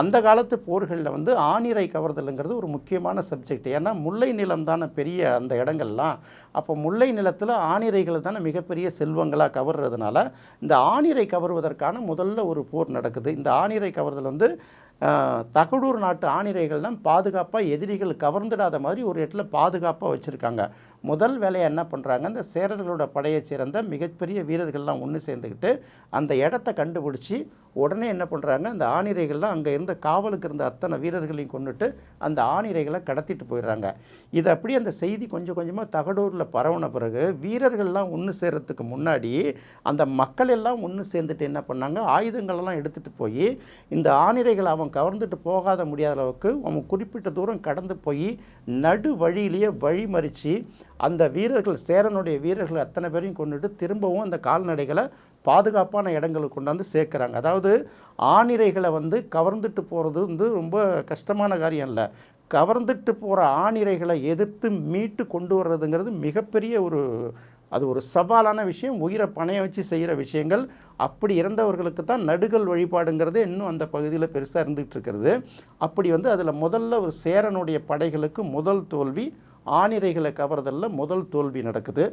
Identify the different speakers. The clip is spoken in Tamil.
Speaker 1: அந்த காலத்து போர்களில் வந்து ஆணிரை கவர்தலுங்கிறது ஒரு முக்கியமான சப்ஜெக்ட் ஏன்னா முல்லை நிலம் தானே பெரிய அந்த இடங்கள்லாம். அப்போ முல்லை நிலத்தில் ஆணிரைகள் தானே மிகப்பெரிய செல்வங்களாக கவர்றதுனால இந்த ஆணிரை கவர்வதற்கான முதல்ல ஒரு போர் நடக்குது. இந்த ஆணிரை கவர்தல் வந்து தகடூர் நாட்டு ஆணிரைகள்லாம் பாதுகாப்பாக எதிரிகள் கவர்ந்துடாத மாதிரி ஒரு இடத்துல பாதுகாப்பாக வச்சுருக்காங்க. முதல் வேலையை என்ன பண்ணுறாங்க இந்த சேரர்களோட படையை சேர்ந்த மிகப்பெரிய வீரர்கள்லாம் ஒன்று சேர்ந்துக்கிட்டு அந்த இடத்த கண்டுபிடிச்சி உடனே என்ன பண்ணுறாங்க அந்த ஆணிரைகள்லாம் அங்கே இருந்த காவலுக்கு இருந்த அத்தனை வீரர்களையும் கொண்டுட்டு அந்த ஆணிரைகளை கடத்திட்டு போயிடுறாங்க. இது அப்படியே அந்த செய்தி கொஞ்சம் கொஞ்சமாக தகடூரில் பரவன பிறகு வீரர்கள்லாம் ஒன்று சேர்கிறதுக்கு முன்னாடி அந்த மக்கள் எல்லாம் ஒன்று சேர்ந்துட்டு என்ன பண்ணாங்க? ஆயுதங்களெல்லாம் எடுத்துகிட்டு போய் இந்த ஆணிரைகளை அவன் கவர்ந்துட்டு போகாத முடியாத அளவுக்கு அவன் குறிப்பிட்ட தூரம் கடந்து போய் நடு வழியிலேயே வழிமறித்து அந்த வீரர்கள் சேரனுடைய வீரர்கள் அத்தனை பேரையும் கொண்டுட்டு திரும்பவும் அந்த கால்நடைகளை பாதுகாப்பான இடங்களுக்கு கொண்டாந்து சேர்க்குறாங்க. அதாவது ஆணிரைகளை வந்து கவர்ந்துட்டு போகிறது வந்து ரொம்ப கஷ்டமான காரியம் இல்லை. கவர்ந்துட்டு போகிற ஆணிரைகளை எதிர்த்து மீட்டு கொண்டு வர்றதுங்கிறது மிகப்பெரிய ஒரு அது ஒரு சவாலான விஷயம். உயிரை பணைய வச்சு செய்கிற விஷயங்கள். அப்படி இறந்தவர்களுக்கு தான் நடுகள் வழிபாடுங்கிறது இன்னும் அந்த பகுதியில் பெருசாக இருந்துகிட்டு இருக்கிறது. அப்படி வந்து அதில் முதல்ல ஒரு சேரனுடைய படைகளுக்கு முதல் தோல்வி ஆணிரைகளை கவர்தலில் முதல் தோல்வி நடக்குது.